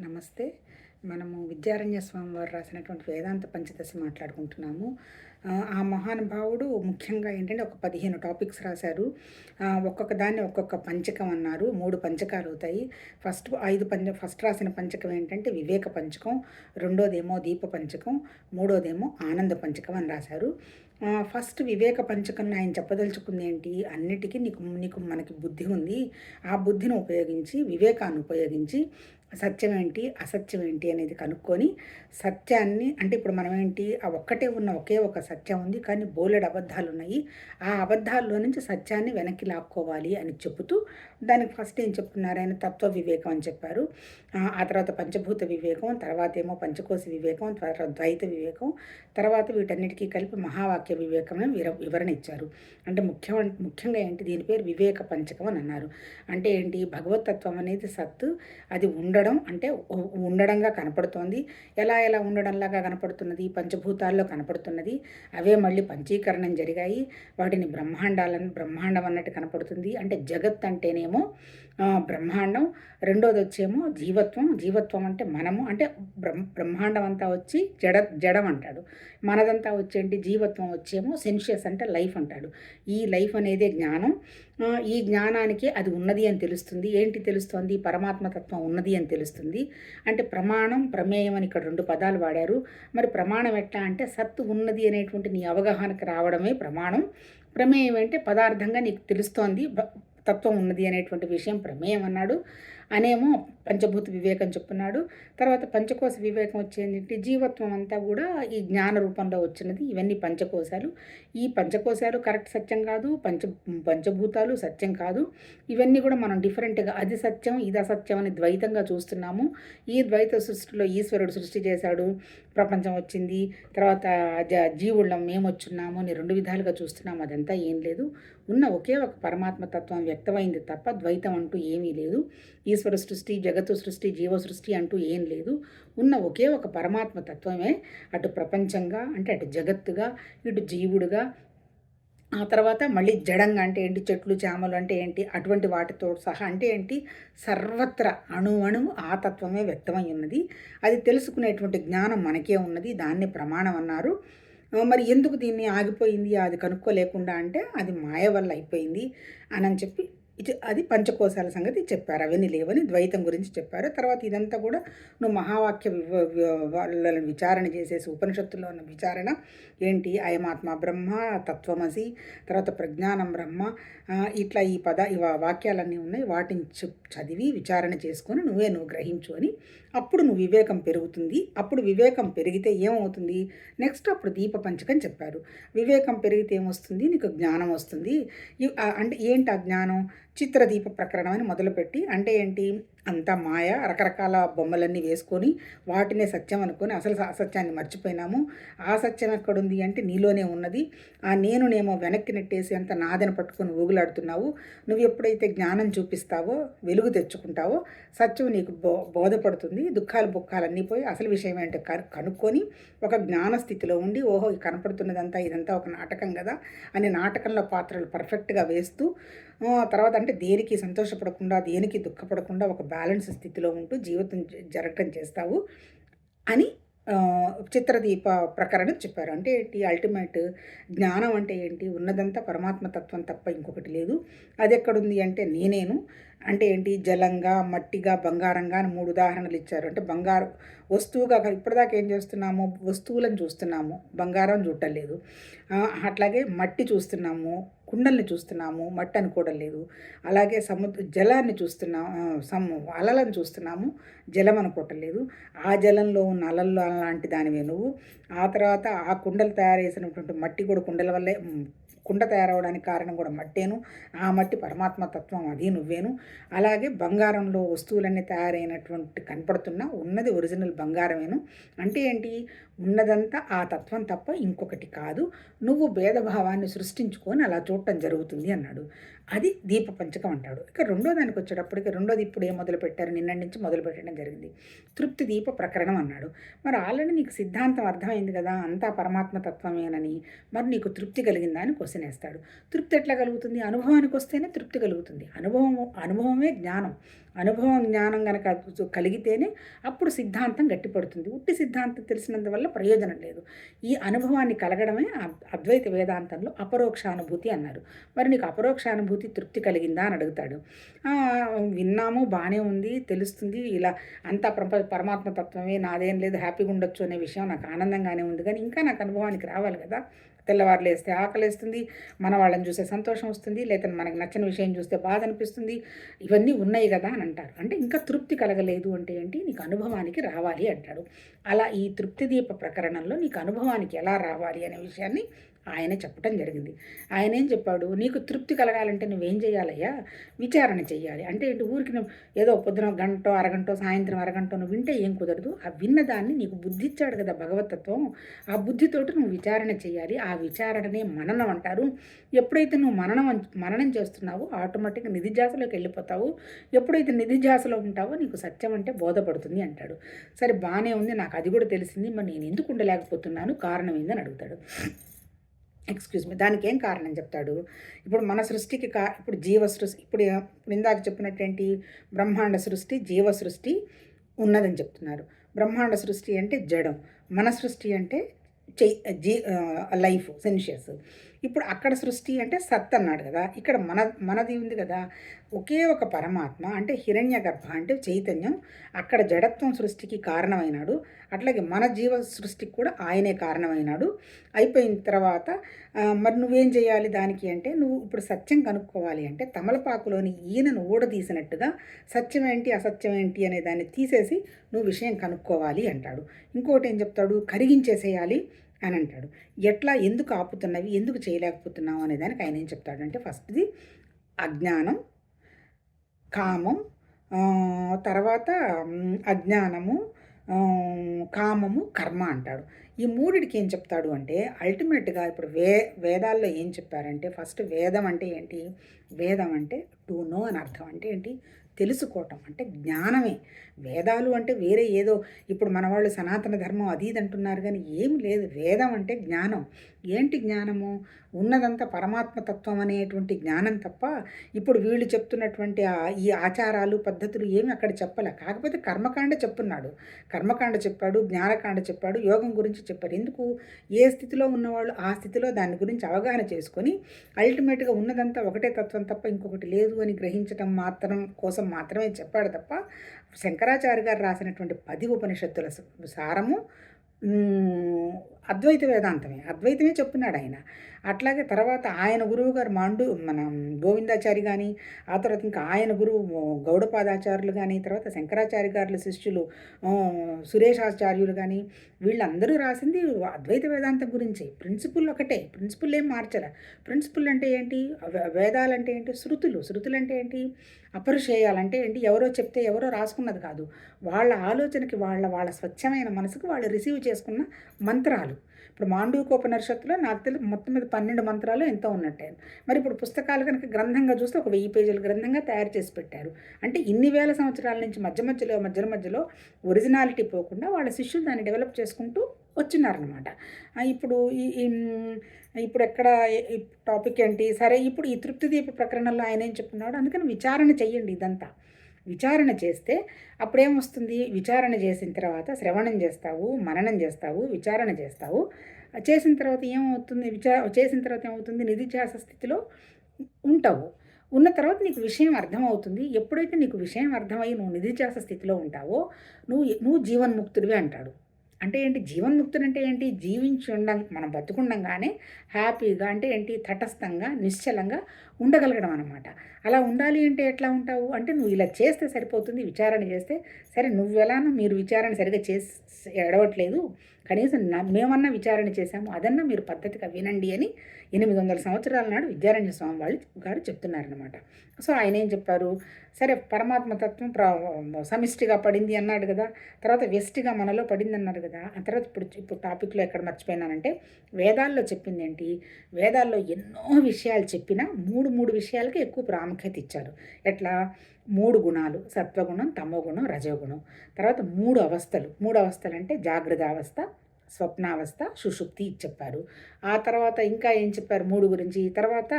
నమస్తే. మనము విద్యారణ్య స్వామి వారు రాసినటువంటి వేదాంత పంచదశి మాట్లాడుకుంటున్నాము. ఆ, మహానుభావుడు ముఖ్యంగా ఏంటంటే ఒక పదిహేను టాపిక్స్ రాశారు. ఒక్కొక్క దాన్ని ఒక్కొక్క పంచకం అన్నారు. మూడు పంచకాలు అవుతాయి. ఫస్ట్ ఐదు పంచ ఫస్ట్ రాసిన పంచకం ఏంటంటే వివేక పంచకం రెండోదేమో దీప పంచకం మూడోదేమో ఆనంద పంచకం అని రాశారు. ఫస్ట్ వివేక పంచకం ఆయన చెప్పదలుచుకుంది ఏంటి? అన్నిటికీ నీకు నీకు మనకి బుద్ధి ఉంది. ఆ బుద్ధిని ఉపయోగించి వివేకాన్ని ఉపయోగించి సత్యం ఏంటి అసత్యం ఏంటి అనేది కనుక్కొని సత్యాన్ని అంటే ఇప్పుడు మనం ఏంటి ఆ ఒక్కటే ఉన్న ఒకే ఒక సత్యం ఉంది కానీ బోలెడు అబద్ధాలు ఉన్నాయి ఆ అబద్ధాల్లో నుంచి సత్యాన్ని వెనక్కి లాక్కోవాలి అని చెబుతూ దానికి ఫస్ట్ ఏం చెప్తున్నారు ఆయన తత్వ వివేకం అని చెప్పారు. ఆ తర్వాత పంచభూత వివేకం తర్వాత ఏమో పంచకోశ వివేకం తర్వాత ద్వైత వివేకం తర్వాత వీటన్నిటికీ కలిపి మహావాక్య వివేకం అని విర వివరణ ఇచ్చారు. అంటే ముఖ్యం ముఖ్యంగా ఏంటి? దీని పేరు వివేక పంచకం అని అన్నారు. అంటే ఏంటి? భగవతత్వం అనేది సత్తు అది ఉండ ఉండడం అంటే ఉండడంగా కనపడుతోంది. ఎలా ఎలా ఉండడంలాగా కనపడుతున్నది? పంచభూతాల్లో కనపడుతున్నది. అవే మళ్ళీ పంచీకరణం జరిగాయి. వాటిని బ్రహ్మాండాలను బ్రహ్మాండం అన్నట్టు కనపడుతుంది. అంటే జగత్ అంటేనేమో బ్రహ్మాండం. రెండోది వచ్చేమో జీవత్వం. జీవత్వం అంటే మనము. అంటే బ్రహ్మ బ్రహ్మాండం అంతా వచ్చి జడ జడం అంటాడు మనదంతా వచ్చేంటి? జీవత్వం వచ్చేమో సెన్షియస్ అంటే లైఫ్ అంటాడు. ఈ లైఫ్ అనేదే జ్ఞానం. ఈ జ్ఞానానికి అది ఉన్నది అని తెలుస్తుంది. ఏంటి తెలుస్తుంది? పరమాత్మతత్వం ఉన్నది అని తెలుస్తుంది. అంటే ప్రమాణం ప్రమేయం అని ఇక్కడ రెండు పదాలు వాడారు. మరి ప్రమాణం ఎట్లా అంటే సత్తు ఉన్నది అనేటువంటి నీ అవగాహనకు రావడమే ప్రమాణం. ప్రమేయం అంటే పదార్థంగా నీకు తెలుస్తోంది. తత్వం ఉన్నది అనేటువంటి విషయం ప్రమేయం అన్నాడు. అనేమో పంచభూత వివేకం చెప్పున్నాడు. తర్వాత పంచకోశ వివేకం వచ్చేంటి జీవత్వం అంతా కూడా ఈ జ్ఞాన రూపంలో వచ్చినది. ఇవన్నీ పంచకోశాలు. ఈ పంచకోశాలు కరెక్ట్ సత్యం కాదు. పంచ పంచభూతాలు సత్యం కాదు. ఇవన్నీ కూడా మనం డిఫరెంట్గా అది సత్యం ఇది అసత్యం అని ద్వైతంగా చూస్తున్నాము. ఈ ద్వైత సృష్టిలో ఈశ్వరుడు సృష్టి చేశాడు. ప్రపంచం వచ్చింది తర్వాత జ జీవుళ్ళం మేము వచ్చున్నాము అని రెండు విధాలుగా చూస్తున్నాము అదంతా ఏం లేదు. ఉన్న ఒకే ఒక పరమాత్మ తత్వం వ్యక్తమైంది తప్ప ద్వైతం అంటూ ఏమీ లేదు. ఈశ్వర సృష్టి జగత్తు సృష్టి జీవ సృష్టి అంటూ ఏం లేదు. ఉన్న ఒకే ఒక పరమాత్మ తత్వమే. అటు ప్రపంచంగా అంటే అటు జగత్తుగా ఇటు జీవుడుగా ఆ తర్వాత మళ్ళీ జడంగా అంటే ఏంటి? చెట్లు చేమలు అంటే ఏంటి? అటువంటి వాటితో సహా అంటే ఏంటి? సర్వత్ర అణు అణువు ఆ తత్వమే వ్యక్తమై ఉన్నది. అది తెలుసుకునేటువంటి జ్ఞానం మనకే ఉన్నది. దాన్ని ప్రమాణం అన్నారు. మరి ఎందుకు దీన్ని ఆగిపోయింది? అది కనుక్కోలేకుండా అంటే అది మాయ వల్ల అయిపోయింది. అని అని చెప్పి ఇది అది పంచకోశాల సంగతి చెప్పారు. అవన్నీ లేవని ద్వైతం గురించి చెప్పారు. తర్వాత ఇదంతా కూడా నువ్వు మహావాక్య వాళ్ళని విచారణ చేసేసి ఉపనిషత్తుల్లో ఉన్న విచారణ ఏంటి? అయమాత్మ బ్రహ్మ తత్వమసి తర్వాత ప్రజ్ఞానం బ్రహ్మ ఇట్లా ఈ పద ఈ వాక్యాలన్నీ ఉన్నాయి. వాటిని చదివి విచారణ చేసుకొని నువ్వే నువ్వు గ్రహించు అని అప్పుడు నువ్వు వివేకం పెరుగుతుంది. అప్పుడు వివేకం పెరిగితే ఏమవుతుంది? నెక్స్ట్ అప్పుడు దీప పంచకం చెప్పారు వివేకం పెరిగితే ఏమొస్తుంది? నీకు జ్ఞానం వస్తుంది. అంటే ఏంటి ఆ జ్ఞానం? చిత్రదీప ప్రకరణం అని మొదలుపెట్టి అంటే ఏంటి? అంతా మాయ రకరకాల బొమ్మలన్నీ వేసుకొని వాటినే సత్యం అనుకొని అసలు అసత్యాన్ని మర్చిపోయినాము. ఆ సత్యం ఎక్కడుంది అంటే నీలోనే ఉన్నది. ఆ నేనునేమో వెనక్కి నెట్టేసి అంత నాదని పట్టుకొని ఊగులాడుతున్నావు. నువ్వు ఎప్పుడైతే జ్ఞానం చూపిస్తావో వెలుగు తెచ్చుకుంటావో సత్యం నీకు బో బోధపడుతుంది. దుఃఖాలు బుక్కాలన్నీ పోయి అసలు విషయం ఏంటో కనుక్కొని ఒక జ్ఞాన స్థితిలో ఉండి ఓహో కనపడుతున్నదంతా ఇదంతా ఒక నాటకం కదా అని నాటకంలో పాత్రలు పర్ఫెక్ట్గా వేస్తూ తర్వాత అంటే దేనికి సంతోషపడకుండా దేనికి దుఃఖపడకుండా ఒక బ్యాలెన్స్ స్థితిలో ఉంటూ జీవితం జరగటం చేస్తావు అని చిత్రదీప ప్రకరణ చెప్పారు. అంటే ఏంటి? అల్టిమేట్ జ్ఞానం అంటే ఏంటి? ఉన్నదంతా పరమాత్మ తత్వం తప్ప ఇంకొకటి లేదు. అది ఎక్కడుంది అంటే నేనేను. అంటే ఏంటి? జలంగా మట్టిగా బంగారంగా అని మూడు ఉదాహరణలు ఇచ్చారు. అంటే బంగారు వస్తువుగా ఇప్పటిదాకా ఏం చేస్తున్నాము? వస్తువులను చూస్తున్నాము. బంగారం చూడలేదు అట్లాగే మట్టి చూస్తున్నాము. కుండల్ని చూస్తున్నాము. మట్టి అనుకోవడం లేదు. అలాగే సముద్ర జలాన్ని చూస్తున్నాము సము అలలను చూస్తున్నాము. జలం అనుకోవటం లేదు. ఆ జలంలో ఉన్న అలల్లో అలాంటి దానివే నువ్వు. ఆ తర్వాత ఆ కుండలు తయారు చేసినటువంటి మట్టి కూడా కుండల వల్లే కుండ తయారవడానికి కారణం కూడా మట్టేను. ఆ మట్టి పరమాత్మ తత్వం అది నువ్వేను. అలాగే బంగారంలో వస్తువులన్నీ తయారైనటువంటి కనపడుతున్న ఉన్నది ఒరిజినల్ బంగారమేను. అంటే ఏంటి? ఉన్నదంతా ఆ తత్వం తప్ప ఇంకొకటి కాదు. నువ్వు భేదభావాన్ని సృష్టించుకొని అలా చూడటం జరుగుతుంది అన్నాడు. అది దీప పంచకం అంటాడు. ఇక రెండో దానికి వచ్చేటప్పటికి రెండోది ఇప్పుడు ఏం మొదలు పెట్టారు? నిన్నటి నుంచి మొదలు పెట్టడం జరిగింది. తృప్తి దీప ప్రకరణం అన్నాడు. మరి ఆల్రెడీ నీకు సిద్ధాంతం అర్థమైంది కదా అంతా పరమాత్మ తత్వమేనని. మరి నీకు తృప్తి కలిగిందా అని క్వశ్చన్ వేస్తాడు తృప్తి ఎట్లా కలుగుతుంది? అనుభవానికి వస్తేనే తృప్తి కలుగుతుంది. అనుభవం అనుభవమే జ్ఞానం. అనుభవం జ్ఞానం కనుక కలిగితేనే అప్పుడు సిద్ధాంతం గట్టిపడుతుంది. ఉట్టి సిద్ధాంతం తెలిసినందువల్ల ప్రయోజనం లేదు. ఈ అనుభవాన్ని కలగడమే అద్వైత వేదాంతంలో అపరోక్షానుభూతి అన్నారు. మరి నీకు అపరోక్షానుభూతి తృప్తి కలిగిందా అని అడుగుతాడు. విన్నాము బాగానే ఉంది తెలుస్తుంది. ఇలా అంతా పరమాత్మ తత్వమే నాదేం లేదు హ్యాపీగా ఉండొచ్చు అనే విషయం నాకు ఆనందంగానే ఉంది. కానీ ఇంకా నాకు అనుభవానికి రావాలి కదా. తెల్లవారు లేస్తే ఆకలిస్తుంది మన వాళ్ళని చూస్తే సంతోషం వస్తుంది లేదా మనకు నచ్చిన విషయం చూస్తే బాధ అనిపిస్తుంది ఇవన్నీ ఉన్నాయి కదా అని అంటారు. అంటే ఇంకా తృప్తి కలగలేదు అంటే ఏంటి? నీకు అనుభవానికి రావాలి అంటాడు. అలా ఈ తృప్తి దీప ప్రకరణంలో నీకు అనుభవానికి ఎలా రావాలి అనే విషయాన్ని ఆయన చెప్పటం జరిగింది. ఆయన ఏం చెప్పాడు? నీకు తృప్తి కలగాలంటే నువ్వేం చేయాలయ్యా? విచారణ చేయాలి అంటే ఏంటి? ఊరికి ఏదో పొద్దున గంట అరగంట సాయంత్రం అరగంట నువ్వు వింటే ఏం కుదరదు. ఆ విన్నదాన్ని నీకు బుద్ధిచ్చాడు కదా భగవతత్వం. ఆ బుద్ధితోటి నువ్వు విచారణ చేయాలి ఆ విచారణనే మననం అంటారు. ఎప్పుడైతే నువ్వు మననం మననం చేస్తున్నావో ఆటోమేటిక్గా నిధిజాసలోకి వెళ్ళిపోతావు. ఎప్పుడైతే నిధిజాసలో ఉంటావో నీకు సత్యం అంటే బోధపడుతుంది అంటాడు. సరే బాగానే ఉంది. నాకు అది కూడా తెలిసింది. మరి నేను ఎందుకు ఉండలేకపోతున్నాను? కారణం ఏందని అడుగుతాడు. ఎక్స్క్యూజ్ మీ దానికి ఏం కారణం చెప్తాడు? ఇప్పుడు మన సృష్టికి కా ఇప్పుడు జీవ సృష్టి ఇప్పుడు ఇప్పుడు ఇందాక చెప్పినటువంటి బ్రహ్మాండ సృష్టి జీవ సృష్టి ఉన్నదని చెప్తున్నారు. బ్రహ్మాండ సృష్టి అంటే జడం. మన సృష్టి అంటే జీ లైఫ్ సెన్షియస్. ఇప్పుడు అక్కడ సృష్టి అంటే సత్ అన్నాడు కదా. ఇక్కడ మన మనది ఉంది కదా. ఒకే ఒక పరమాత్మ అంటే హిరణ్య గర్భ అంటే చైతన్యం. అక్కడ జడత్వం సృష్టికి కారణమైనాడు. అట్లాగే మన జీవ సృష్టికి కూడా ఆయనే కారణమైనాడు. అయిపోయిన తర్వాత మరి నువ్వేం చేయాలి దానికి అంటే నువ్వు ఇప్పుడు సత్యం కనుక్కోవాలి అంటే తమలపాకులోని ఈయనను ఊడదీసినట్టుగా సత్యం ఏంటి అసత్యం ఏంటి అనే దాన్ని తీసేసి నువ్వు విషయం కనుక్కోవాలి అంటాడు. ఇంకోటి ఏం చెప్తాడు? కరిగించేసేయాలి. అని అంటాడు ఎట్లా ఎందుకు ఆపుతున్నవి ఎందుకు చేయలేకపోతున్నావు అనే దానికి ఆయన ఏం చెప్తాడంటే ఫస్ట్ది అజ్ఞానం కామం తర్వాత అజ్ఞానము కామము కర్మ అంటాడు. ఈ మూడిటికి ఏం చెప్తాడు అంటే అల్టిమేట్గా ఇప్పుడు వే వేదాల్లో ఏం చెప్పారంటే ఫస్ట్ వేదం అంటే ఏంటి? వేదం అంటే టు నో అని అర్థం అంటే ఏంటి? తెలుసుకోవటం అంటే జ్ఞానమే. వేదాలు అంటే వేరే ఏదో ఇప్పుడు మన వాళ్ళు సనాతన ధర్మం అది ఇది అంటున్నారు కానీ ఏం లేదు. వేదం అంటే జ్ఞానం. ఏంటి జ్ఞానము? ఉన్నదంతా పరమాత్మతత్వం అనేటువంటి జ్ఞానం తప్ప ఇప్పుడు వీళ్ళు చెప్తున్నటువంటి ఈ ఆచారాలు పద్ధతులు ఏమి అక్కడ చెప్పలే. కాకపోతే కర్మకాండ చెప్పున్నాడు కర్మకాండ చెప్పాడు జ్ఞానకాండ చెప్పాడు యోగం గురించి చెప్పారు ఎందుకు? ఏ స్థితిలో ఉన్నవాళ్ళు ఆ స్థితిలో దాని గురించి అవగాహన చేసుకొని అల్టిమేట్గా ఉన్నదంతా ఒకటే తత్వం తప్ప ఇంకొకటి లేదు అని గ్రహించడం మాత్రం కోసం మాత్రమే చెప్పాడు తప్ప శంకరాచార్య గారు రాసినటువంటి పది ఉపనిషత్తుల సారము అద్వైత వేదాంతమే. అద్వైతమే చెప్తున్నాడు ఆయన. అట్లాగే తర్వాత ఆయన గురువు గారు మాండు మన గోవిందాచారి కానీ ఆ తర్వాత ఇంకా ఆయన గురువు గౌడపాదాచార్యులు కానీ తర్వాత శంకరాచార్య గారుల శిష్యులు సురేషాచార్యులు కానీ వీళ్ళందరూ రాసింది అద్వైత వేదాంతం గురించి. ప్రిన్సిపుల్ ఒకటే. ప్రిన్సిపుల్ ఏం మార్చలే? ప్రిన్సిపుల్ అంటే ఏంటి? వేదాలంటే ఏంటి? శృతులు. శృతులు అంటే ఏంటి? అపరిశేయాలంటే ఏంటి? ఎవరో చెప్తే ఎవరో రాసుకున్నది కాదు. వాళ్ళ ఆలోచనకి వాళ్ళ వాళ్ళ స్వచ్ఛమైన మనసుకు వాళ్ళు రిసీవ్ చేసుకున్న మంత్రాలు. ఇప్పుడు మాండూకోపనిషత్తులో నాకు తెలిసి మొత్తం మీద పన్నెండు మంత్రాలు ఎంతో ఉన్నట్టే. మరి ఇప్పుడు పుస్తకాలు కనుక గ్రంథంగా చూస్తే ఒక వెయ్యి పేజీల గ్రంథంగా తయారు చేసి పెట్టారు. అంటే ఇన్ని వేల సంవత్సరాల నుంచి మధ్య మధ్యలో మధ్య మధ్యలో ఒరిజినాలిటీ పోకుండా వాళ్ళ శిష్యులు దాన్ని డెవలప్ చేసుకుంటూ వచ్చినారనమాట ఇప్పుడు ఈ ఇప్పుడు ఎక్కడ టాపిక్ ఏంటి? సరే ఇప్పుడు ఈ తృప్తి దీప ప్రకరణలో ఆయన ఏం చెప్తున్నాడు? అందుకని విచారణ చెయ్యండి ఇదంతా. విచారణ చేస్తే అప్పుడేమొస్తుంది? విచారణ చేసిన తర్వాత శ్రవణం చేస్తావు మననం చేస్తావు విచారణ చేస్తావు. చేసిన తర్వాత ఏమవుతుంది? విచార చేసిన తర్వాత ఏమవుతుంది? నిధిధ్యాస స్థితిలో ఉంటావు. ఉన్న తర్వాత నీకు విషయం అర్థమవుతుంది. ఎప్పుడైతే నీకు విషయం అర్థమై నువ్వు నిధిధ్యాస స్థితిలో ఉంటావో నువ్వు నువ్వు జీవన్ముక్తుడివే అంటాడు. అంటే ఏంటి? జీవన్ముక్తుడు అంటే ఏంటి? జీవించి ఉండం మనం బతుకుండంగానే హ్యాపీగా అంటే ఏంటి? తటస్థంగా నిశ్చలంగా ఉండగలగడం అనమాట అలా ఉండాలి అంటే ఎట్లా ఉంటావు? అంటే నువ్వు ఇలా చేస్తే సరిపోతుంది విచారణ చేస్తే సరే నువ్వెలానో మీరు విచారణ సరిగా చేసి ఎడవట్లేదు కనీసం మేమన్నా విచారణ చేశాము అదన్నా మీరు పద్ధతిగా వినండి అని ఎనిమిది వందల సంవత్సరాల నాడు విద్యారణ్య స్వామి వాళ్ళు గారు చెప్తున్నారనమాట సో ఆయన ఏం చెప్పారు? సరే పరమాత్మ తత్వం ప్ర సమిష్టిగా పడింది అన్నాడు కదా తర్వాత వెస్టిగా మనలో పడింది అన్నారు కదా ఆ తర్వాత ఇప్పుడు ఇప్పుడు టాపిక్లో ఎక్కడ మర్చిపోయినానంటే వేదాల్లో చెప్పింది ఏంటి వేదాల్లో ఎన్నో విషయాలు చెప్పినా మూడు మూడు విషయాలకి ఎక్కువ ప్రాముఖ్యత ఇచ్చారు. ఎట్లా? మూడు గుణాలు. సత్వగుణం తమోగుణం రజోగుణం. తర్వాత మూడు అవస్థలు. మూడు అవస్థలు అంటే జాగ్రత్త అవస్థ స్వప్నావస్థ సుషుప్తి చెప్పారు. ఆ తర్వాత ఇంకా ఏం చెప్పారు మూడు గురించి? తర్వాత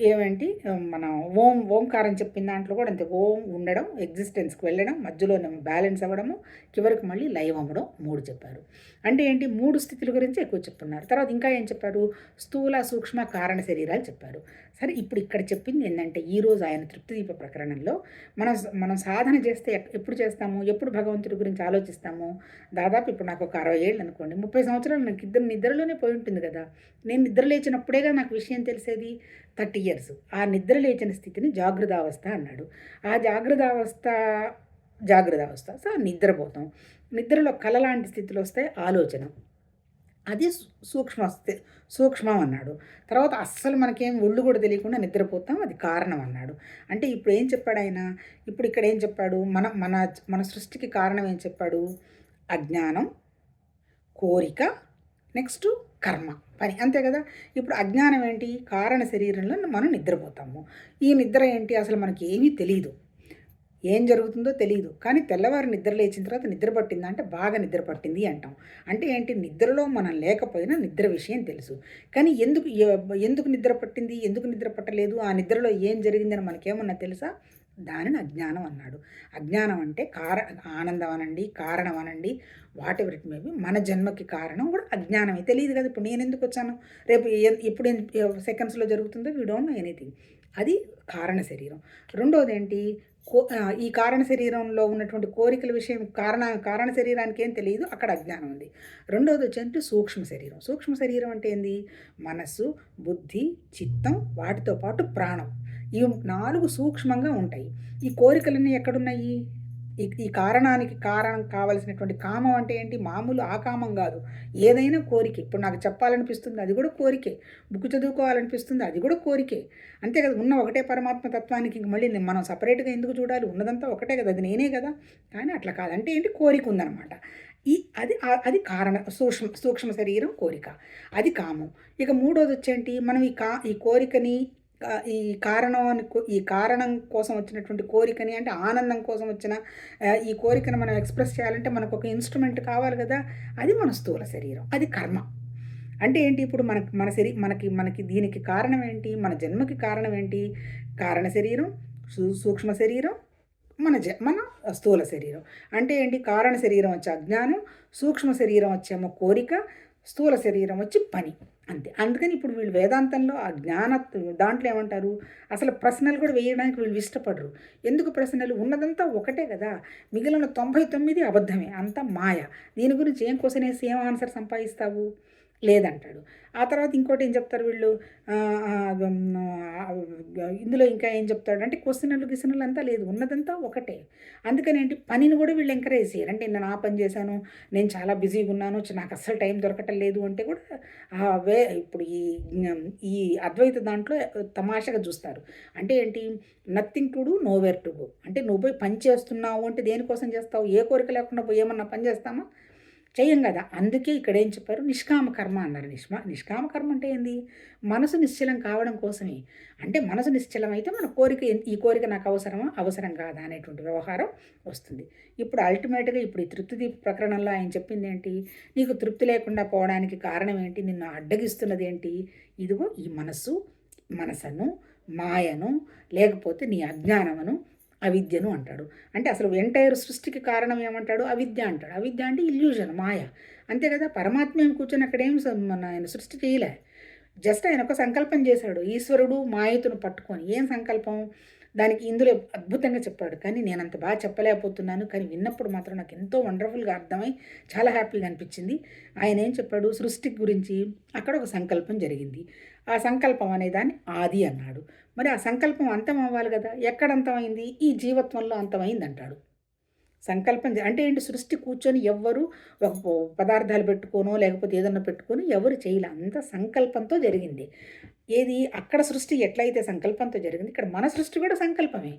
ఏమేంటి మన ఓం ఓంకారం చెప్పిన దాంట్లో కూడా అంతే. ఓం ఉండడం ఎగ్జిస్టెన్స్కి వెళ్ళడం మధ్యలో బ్యాలెన్స్ అవ్వడము చివరికి మళ్ళీ లైవ్ అవ్వడం మూడు చెప్పారు. అంటే ఏంటి? మూడు స్థితుల గురించి ఎక్కువ చెప్తున్నారు. తర్వాత ఇంకా ఏం చెప్పారు? స్థూల సూక్ష్మ కారణ శరీరాలు చెప్పారు. సరే ఇప్పుడు ఇక్కడ చెప్పింది ఏంటంటే ఈరోజు ఆయన తృప్తిదీప ప్రకరణంలో మనం మనం సాధన చేస్తే ఎప్పుడు చేస్తాము? ఎప్పుడు భగవంతుడి గురించి ఆలోచిస్తాము? దాదాపు ఇప్పుడు నాకు ఒక అరవై ఏళ్ళు అనుకోండి ముప్పై సంవత్సరాలు నాకు ఇద్దరు నిద్రలోనే పోయి ఉంటుంది కదా. నేను నిద్ర లేచినప్పుడేగా నాకు విషయం తెలిసేది? Thirty years. ఆ నిద్ర లేచిన స్థితిని జాగ్రత్త అవస్థ అన్నాడు. ఆ జాగ్రత్త అవస్థ జాగ్రత్త అవస్థ సో నిద్రపోతాం. నిద్రలో కళ లాంటి స్థితిలో వస్తే ఆలోచన. అది సూక్ష్మ సూక్ష్మం అన్నాడు. తర్వాత అస్సలు మనకేం ఒళ్ళు కూడా తెలియకుండా నిద్రపోతాం అది కారణం అన్నాడు. అంటే ఇప్పుడు ఏం చెప్పాడు ఆయన? ఇప్పుడు ఇక్కడ ఏం చెప్పాడు? మన మన మన సృష్టికి కారణం ఏం చెప్పాడు? అజ్ఞానం కోరిక నెక్స్ట్ కర్మ. పని అంతే కదా? ఇప్పుడు అజ్ఞానం ఏంటి? కారణ శరీరంలో మనం నిద్రపోతాము. ఈ నిద్ర ఏంటి? అసలు మనకి ఏమీ తెలియదు ఏం జరుగుతుందో తెలియదు కానీ తెల్లవారు నిద్ర లేచిన తర్వాత నిద్ర పట్టిందా అంటే బాగా నిద్ర పట్టింది అంటాం. అంటే ఏంటి? నిద్రలో మనం లేకపోయినా నిద్ర విషయం తెలుసు. కానీ ఎందుకు ఎందుకు నిద్ర పట్టింది? ఎందుకు నిద్ర పట్టలేదు? ఆ నిద్రలో ఏం జరిగిందని మనకేమన్నా తెలుసా? దానిని అజ్ఞానం అన్నాడు. అజ్ఞానం అంటే కార ఆనందం అనండి కారణం అనండి వాట్ ఎవర్ ఇట్ మేబీ మన జన్మకి కారణం కూడా అజ్ఞానమే. తెలియదు కదా ఇప్పుడు నేను ఎందుకు వచ్చాను? రేపు ఏ- ఎప్పుడు సెకండ్స్లో జరుగుతుందో వీ డోంట్ నో ఎనీథింగ్. అది కారణ శరీరం. రెండోది ఏంటి కో ఈ కారణ శరీరంలో ఉన్నటువంటి కోరికల విషయం కారణ కారణ శరీరానికి ఏం తెలియదు అక్కడ అజ్ఞానం ఉంది. రెండోది వచ్చేంటి? సూక్ష్మ శరీరం. సూక్ష్మ శరీరం అంటే ఏంది? మనస్సు బుద్ధి చిత్తం వాటితో పాటు ప్రాణం. ఇవి నాలుగు సూక్ష్మంగా ఉంటాయి. ఈ కోరికలన్నీ ఎక్కడున్నాయి? ఈ ఈ కారణానికి కారణం కావలసినటువంటి కామం అంటే ఏంటి? మామూలు ఆ కామం కాదు. ఏదైనా కోరిక. ఇప్పుడు నాకు చెప్పాలనిపిస్తుంది అది కూడా కోరికే. బుక్ చదువుకోవాలనిపిస్తుంది అది కూడా కోరికే. అంతే కదా ఉన్న ఒకటే పరమాత్మ తత్వానికి ఇంక మళ్ళీ మనం సపరేట్గా ఎందుకు చూడాలి? ఉన్నదంతా ఒకటే కదా అది నేనే కదా. కానీ అట్లా కాదు. అంటే ఏంటి? కోరిక ఉందన్నమాట. ఈ అది అది కారణ సూక్ష్మ సూక్ష్మ శరీరం కోరిక. అది కామం. ఇక మూడోది వచ్చేంటి మనం ఈ కా ఈ కోరికని ఈ కారణం ఈ కారణం కోసం వచ్చినటువంటి కోరికని అంటే ఆనందం కోసం వచ్చిన ఈ కోరికను మనం ఎక్స్ప్రెస్ చేయాలంటే మనకు ఒక ఇన్స్ట్రుమెంట్ కావాలి కదా అది మన స్థూల శరీరం అది కర్మ. అంటే ఏంటి ఇప్పుడు మన మన శరీ మనకి మనకి దీనికి కారణం ఏంటి మన జన్మకి కారణం ఏంటి? కారణ శరీరం సూ- సూక్ష్మ శరీరం మన జ మన స్థూల శరీరం. అంటే ఏంటి? కారణ శరీరం వచ్చే అజ్ఞానం సూక్ష్మ శరీరం వచ్చేమో కోరిక స్థూల శరీరం వచ్చి పని. అంతే. అందుకని ఇప్పుడు వీళ్ళు వేదాంతంలో ఆ జ్ఞాన దాంట్లో ఏమంటారు? అసలు ప్రశ్నలు కూడా వేయడానికి వీళ్ళు ఇష్టపడరు. ఎందుకు ప్రశ్నలు? ఉన్నదంతా ఒకటే కదా. మిగిలిన తొంభై తొమ్మిది అబద్ధమే. అంతా మాయ. దీని గురించి ఏం క్వశ్చన్ వేసి ఏం ఆన్సర్ సంపాదిస్తావు? లేదంటాడు. ఆ తర్వాత ఇంకోటి ఏం చెప్తారు వీళ్ళు? ఇందులో ఇంకా ఏం చెప్తాడు అంటే క్వశ్చన్లు గిసనలు అంతా లేదు. ఉన్నదంతా ఒకటే. అందుకని ఏంటి? పనిని కూడా వీళ్ళు ఎంకరేజ్ చేయరు. అంటే నేను ఆ పని చేశాను నేను చాలా బిజీగా ఉన్నాను నాకు అస్సలు టైం దొరకటం లేదు అంటే కూడా వే ఇప్పుడు ఈ ఈ అద్వైత దాంట్లో తమాషగా చూస్తారు. అంటే ఏంటి? Nothing to do nowhere to go. అంటే నువ్వు పోయి పని చేస్తున్నావు అంటే దేనికోసం చేస్తావు? ఏ కోరిక లేకుండా పోయి ఏమన్నా పని చేస్తామా? చేయం కదా. అందుకే ఇక్కడ ఏం చెప్పారు? నిష్కామ కర్మ అన్నారు. నిష్మా నిష్కామ కర్మ అంటే ఏంది? మనసు నిశ్చలం కావడం కోసమే. అంటే మనసు నిశ్చలం అయితే మన కోరిక ఈ కోరిక నాకు అవసరమా? అవసరం కాదా? అనేటువంటి వ్యవహారం వస్తుంది. ఇప్పుడు అల్టిమేట్గా ఇప్పుడు ఈ తృప్తి ప్రకరణంలో ఆయన చెప్పింది ఏంటి? నీకు తృప్తి లేకుండా పోవడానికి కారణం ఏంటి? నిన్ను అడ్డగిస్తున్నది ఏంటి? ఇదిగో ఈ మనస్సు మనసను మాయను లేకపోతే నీ అజ్ఞానమును అవిద్యను అంటాడు. అంటే అసలు ఎంటైర్ సృష్టికి కారణం ఏమంటాడు? అవిద్య అంటాడు. అవిద్య అంటే ఇల్యూజన్ మాయ. అంతే కదా? పరమాత్మ ఏం కూర్చొని అక్కడ ఏం మన ఆయన సృష్టి చేయలే. జస్ట్ ఆయన ఒక సంకల్పం చేశాడు. ఈశ్వరుడు మాయతును పట్టుకొని ఏం సంకల్పం? దానికి ఇందులో అద్భుతంగా చెప్పాడు. కానీ నేను అంత బాగా చెప్పలేకపోతున్నాను. కానీ విన్నప్పుడు మాత్రం నాకు ఎంతో వండర్ఫుల్గా అర్థమై చాలా హ్యాపీగా అనిపించింది. ఆయన ఏం చెప్పాడు? సృష్టి గురించి అక్కడ ఒక సంకల్పం జరిగింది. ఆ సంకల్పం అనే దాన్ని ఆది అన్నాడు. మరి ఆ సంకల్పం అంతం అవ్వాలి కదా? ఎక్కడ అంతమైంది ఈ జీవత్వంలో అంతమైంది అంటాడు. సంకల్పం జ- అంటే ఏంటి? సృష్టి కూర్చొని ఎవ్వరు ఒక పదార్థాలు పెట్టుకోనో లేకపోతే ఏదన్నా పెట్టుకొని ఎవరు చేయలే. అంత సంకల్పంతో జరిగింది. ఏది? అక్కడ సృష్టి ఎట్లయితే సంకల్పంతో జరిగింది ఇక్కడ మన సృష్టి కూడా సంకల్పమే.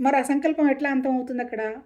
మరి ఆ సంకల్పం ఎట్లా అంతం అవుతుంది అక్కడ?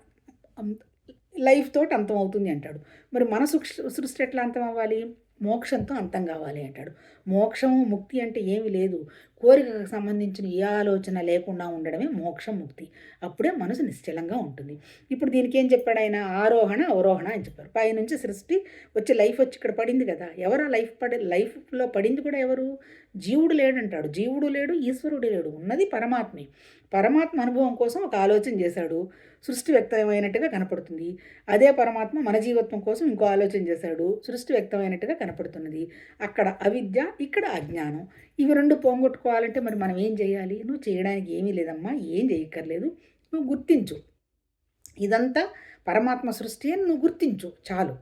లైఫ్ తోటి అంతం అవుతుంది అంటాడు. మరి మన సృష్టి సృష్టి ఎట్లా అంతం అవ్వాలి? మోక్షంతో అంతం కావాలి అంటాడు. మోక్షము ముక్తి అంటే ఏమి లేదు. కోరికకు సంబంధించిన ఏ ఆలోచన లేకుండా ఉండడమే మోక్షం ముక్తి. అప్పుడే మనసు నిశ్చలంగా ఉంటుంది. ఇప్పుడు దీనికి ఏం చెప్పాడు ఆయన? ఆరోహణ అవరోహణ అని చెప్పారు. పై నుంచి సృష్టి వచ్చి లైఫ్ వచ్చి ఇక్కడ పడింది కదా. ఎవరు లైఫ్ పడి లైఫ్లో పడింది కూడా ఎవరు? జీవుడు లేడంటాడు జీవుడు లేడు ఈశ్వరుడు లేడు. ఉన్నది పరమాత్మే. పరమాత్మ అనుభవం కోసం ఒక ఆలోచన చేశాడు. సృష్టి వ్యక్తమైనట్టుగా కనపడుతుంది. అదే పరమాత్మ మన జీవత్వం కోసం ఇంకో ఆలోచన చేశాడు. సృష్టి వ్యక్తమైనట్టుగా కనపడుతున్నది. అక్కడ అవిద్య ఇక్కడ అజ్ఞానం. ఇవి రెండు పోగొట్టుకోవాలంటే మరి మనం ఏం చేయాలి? నువ్వు చేయడానికి ఏమీ లేదమ్మా ఏం చేయక్కర్లేదు. నువ్వు గుర్తించు. ఇదంతా పరమాత్మ సృష్టి అని నువ్వు గుర్తించు. చాలు.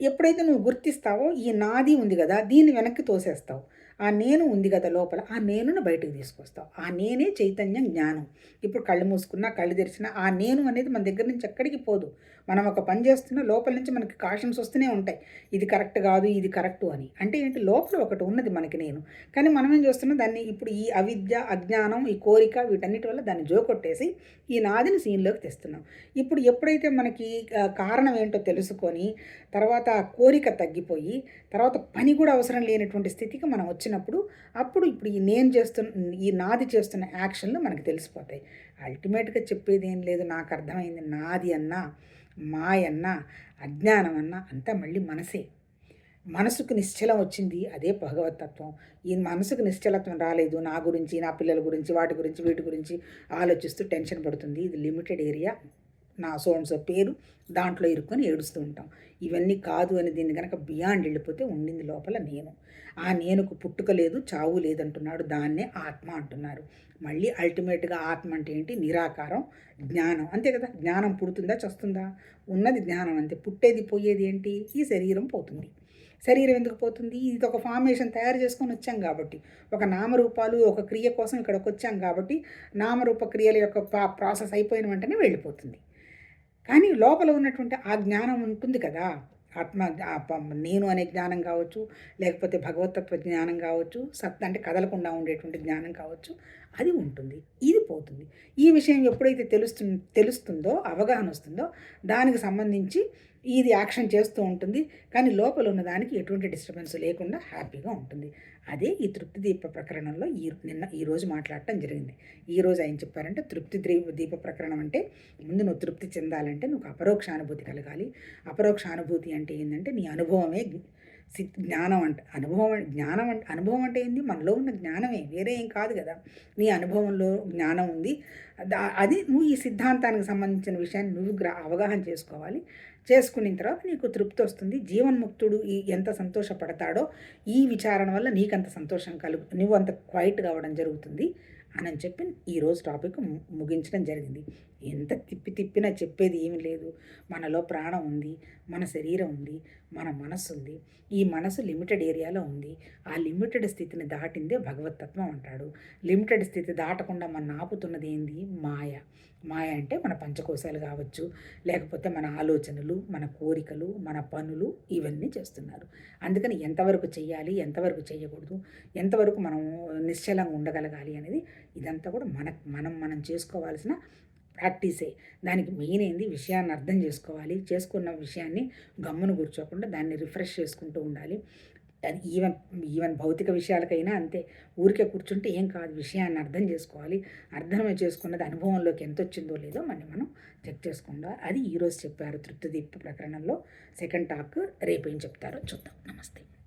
ఎప్పుడైతే నువ్వు గుర్తిస్తావో ఈ నాది ఉంది కదా దీన్ని వెనక్కి తోసేస్తావు. ఆ నేను ఉంది కదా లోపల ఆ నేనును బయటకు తీసుకొస్తావు. ఆ నేనే చైతన్యం జ్ఞానం. ఇప్పుడు కళ్ళు మూసుకున్నా కళ్ళు తెరిచినా ఆ నేను అనేది మన దగ్గర నుంచి ఎక్కడికి పోదు. మనం ఒక పని చేస్తున్న లోపల నుంచి మనకి కాషన్స్ వస్తూనే ఉంటాయి. ఇది కరెక్ట్ కాదు ఇది కరెక్టు అని. అంటే ఏంటి? లోపల ఒకటి ఉన్నది మనకి నేను. కానీ మనం ఏం చేస్తున్నాం? దాన్ని ఇప్పుడు ఈ అవిద్య అజ్ఞానం ఈ కోరిక వీటన్నిటి వల్ల దాన్ని జోకొట్టేసి ఈ నాదిని సీన్లోకి తెస్తున్నాం. ఇప్పుడు ఎప్పుడైతే మనకి కారణం ఏంటో తెలుసుకొని తర్వాత కోరిక తగ్గిపోయి తర్వాత పని కూడా అవసరం లేనటువంటి స్థితికి మనం వచ్చినప్పుడు అప్పుడు ఇప్పుడు ఈ నేను చేస్తున్న ఈ నాది చేస్తున్న యాక్షన్లు మనకు తెలిసిపోతాయి. అల్టిమేట్గా చెప్పేది ఏం లేదు నాకు అర్థమైంది నాది అన్నా. మాయన్న అజ్ఞానం అన్న అంతా మళ్ళీ మనసే. మనసుకు నిశ్చలం వచ్చింది అదే భగవతత్వం. ఈ మనసుకు నిశ్చలత్వం రాలేదు నా గురించి నా పిల్లల గురించి వాటి గురించి వీటి గురించి ఆలోచిస్తూ టెన్షన్ పడుతుంది. ఇది లిమిటెడ్ ఏరియా. నా సోన్సో పేరు దాంట్లో ఇరుక్కొని ఏడుస్తూ ఉంటాం. ఇవన్నీ కాదు అని దీన్ని కనుక బియాండ్ వెళ్ళిపోతే ఉండింది లోపల నేను. ఆ నేనుకు పుట్టుక లేదు చావు లేదంటున్నాడు. దాన్నే ఆత్మ అంటున్నారు. మళ్ళీ అల్టిమేట్గా ఆత్మ అంటే ఏంటి? నిరాకారం జ్ఞానం. అంతే కదా? జ్ఞానం పుడుతుందా చస్తుందా? ఉన్నది జ్ఞానం అంతే. పుట్టేది పోయేది ఏంటి? ఈ శరీరం పోతుంది. శరీరం ఎందుకు పోతుంది? ఇది ఒక ఫార్మేషన్ తయారు చేసుకొని వచ్చాం కాబట్టి. ఒక నామరూపాలు ఒక క్రియ కోసం ఇక్కడికి వచ్చాం కాబట్టి నామరూప క్రియల యొక్క ప్రాసెస్ అయిపోయిన వెంటనే వెళ్ళిపోతుంది. కానీ లోపల ఉన్నటువంటి ఆ జ్ఞానం ఉంటుంది కదా. ఆత్మ నేను అనే జ్ఞానం కావచ్చు లేకపోతే భగవతత్వ జ్ఞానం కావచ్చు సత్ అంటే కదలకుండా ఉండేటువంటి జ్ఞానం కావచ్చు అది ఉంటుంది ఇది పోతుంది. ఈ విషయం ఎప్పుడైతే తెలుస్తు తెలుస్తుందో అవగాహన వస్తుందో దానికి సంబంధించి ఇది యాక్షన్ చేస్తూ ఉంటుంది. కానీ లోపల ఉన్న దానికి ఎటువంటి డిస్టర్బెన్స్ లేకుండా హ్యాపీగా ఉంటుంది. అదే ఈ తృప్తి దీప ప్రకరణంలో ఈ నిన్న ఈరోజు మాట్లాడటం జరిగింది. ఈరోజు ఆయన చెప్పారంటే తృప్తి దీప ప్రకరణం అంటే ముందు నువ్వు తృప్తి చెందాలంటే నువ్వు అపరోక్ష అనుభూతి కలగాలి. అపరోక్ష అనుభూతి అంటే ఏంటంటే నీ అనుభవమే జ్ఞానం అంటే. అనుభవం జ్ఞానం అంటే అనుభవం అంటే ఏంది? మనలో ఉన్న జ్ఞానమే వేరే ఏం కాదు కదా. నీ అనుభవంలో జ్ఞానం ఉంది. అది నువ్వు ఈ సిద్ధాంతానికి సంబంధించిన విషయాన్ని నువ్వు గ్రా అవగాహన చేసుకోవాలి. చేసుకున్న తర్వాత నీకు తృప్తి వస్తుంది. జీవన్ముక్తుడు ఈ ఎంత సంతోషపడతాడో ఈ విచారణ వల్ల నీకంత సంతోషం కలుగు నువ్వు అంత క్వైట్ కావడం జరుగుతుంది. అని చెప్పి ఈరోజు టాపిక్ ముగించడం జరిగింది. ఎంత తిప్పి తిప్పినా చెప్పేది ఏమి లేదు. మనలో ప్రాణం ఉంది మన శరీరం ఉంది మన మనసు ఉంది. ఈ మనసు లిమిటెడ్ ఏరియాలో ఉంది. ఆ లిమిటెడ్ స్థితిని దాటిందే భగవతత్వం అంటాడు. లిమిటెడ్ స్థితి దాటకుండా మన ఆపుతున్నది ఏంది? మాయ. మాయ అంటే మన పంచకోశాలు కావచ్చు లేకపోతే మన ఆలోచనలు మన కోరికలు మన పనులు ఇవన్నీ చేస్తున్నారు. అందుకని ఎంతవరకు చేయాలి ఎంతవరకు చేయకూడదు ఎంతవరకు మనం నిశ్చలంగా ఉండగలగాలి అనేది ఇదంతా కూడా మన మనం మనం చేసుకోవాల్సిన ప్రాక్టీసే. దానికి మెయిన్ ఏంది విషయాన్ని అర్థం చేసుకోవాలి. చేసుకున్న విషయాన్ని గమ్మును కూర్చోకుండా దాన్ని రిఫ్రెష్ చేసుకుంటూ ఉండాలి. అది ఈవెన్ ఈవెన్ భౌతిక విషయాలకైనా అంతే. ఊరికే కూర్చుంటే ఏం కాదు. విషయాన్ని అర్థం చేసుకోవాలి. అర్థమే చేసుకున్నది అనుభవంలోకి ఎంత వచ్చిందో లేదో మనం మనం చెక్ చేసుకుందాం. అది ఈరోజు చెప్పారు తృప్తిదీప్ ప్రకరణంలో. సెకండ్ టాక్ రేపు ఏం చెప్తారో చూద్దాం. నమస్తే.